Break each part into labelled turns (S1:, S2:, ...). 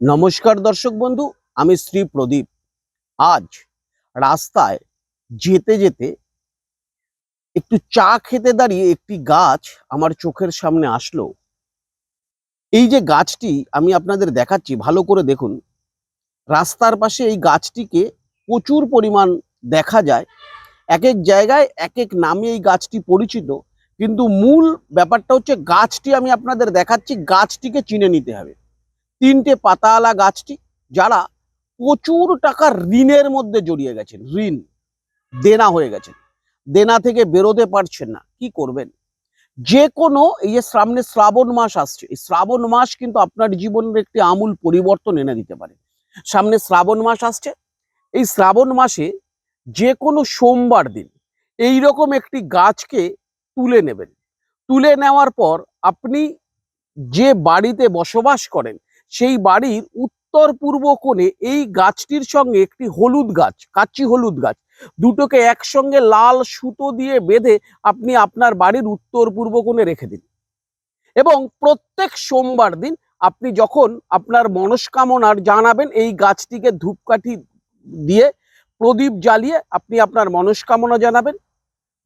S1: নমস্কার দর্শক বন্ধু, আমি শ্রী প্রদীপ। আজ রাস্তায় যেতে যেতে একটু চা খেতে দাঁড়িয়ে একটি গাছ আমার চোখের সামনে আসলো। এই যে গাছটি আমি আপনাদের দেখাচ্ছি, ভালো করে দেখুন। রাস্তার পাশে এই গাছটিকে প্রচুর পরিমাণ দেখা যায়। এক এক জায়গায় এক এক নামে এই গাছটি পরিচিত। কিন্তু মূল ব্যাপারটা হচ্ছে, গাছটি আমি আপনাদের দেখাচ্ছি, গাছটিকে চিনে নিতে হবে। তিনটে পাতাওয়ালা গাছটি, যারা প্রচুর টাকা ঋণের মধ্যে জড়িয়ে গেছেন, ঋণ, দেনা হয়ে গেছেন দেনা থেকে বেরোতে পারছেন না, কি করবেন? যে কোনো এই যে সামনে শ্রাবণ মাস আসছে, এই শ্রাবণ মাস কিন্তু আপনার জীবনের একটি আমূল পরিবর্তন এনে দিতে পারে। সামনে শ্রাবণ মাস আসছে, এই শ্রাবণ মাসে যে কোনো সোমবার দিন এই রকম একটি গাছকে তুলে নেবেন। তুলে নেওয়ার পর আপনি যে বাড়িতে বসবাস করেন সেই বাড়ির উত্তর পূর্ব কোণে এই গাছটির সঙ্গে একটি হলুদ গাছ, কাচ্চি হলুদ গাছ। দুটোকে একসঙ্গে লাল সুতো দিয়ে বেঁধে আপনি আপনার বাড়ির উত্তর পূর্ব কোণে রেখে দিন। এবং প্রত্যেক সোমবার দিন আপনি যখন আপনার মনস্কামনার জানাবেন, এই গাছটিকে ধূপকাঠি দিয়ে প্রদীপ জ্বালিয়ে আপনি আপনার মনস্কামনা জানাবেন,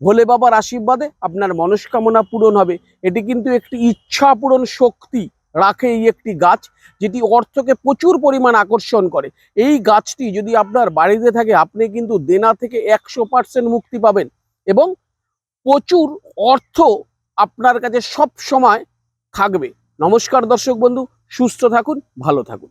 S1: ভোলে বাবার আশীর্বাদে আপনার মনস্কামনা পূরণ হবে। এটি কিন্তু একটি ইচ্ছা পূরণ শক্তি। রাখে এই একটি গাছ যেটি অর্থকে প্রচুর পরিমাণ আকর্ষণ করে। এই গাছটি যদি আপনার বাড়িতে থাকে, আপনি কিন্তু দেনা থেকে একশো পার্সেন্ট মুক্তি পাবেন এবং প্রচুর অর্থ আপনার কাছে সব সময় থাকবে। নমস্কার দর্শক বন্ধু, সুস্থ থাকুন, ভালো থাকুন।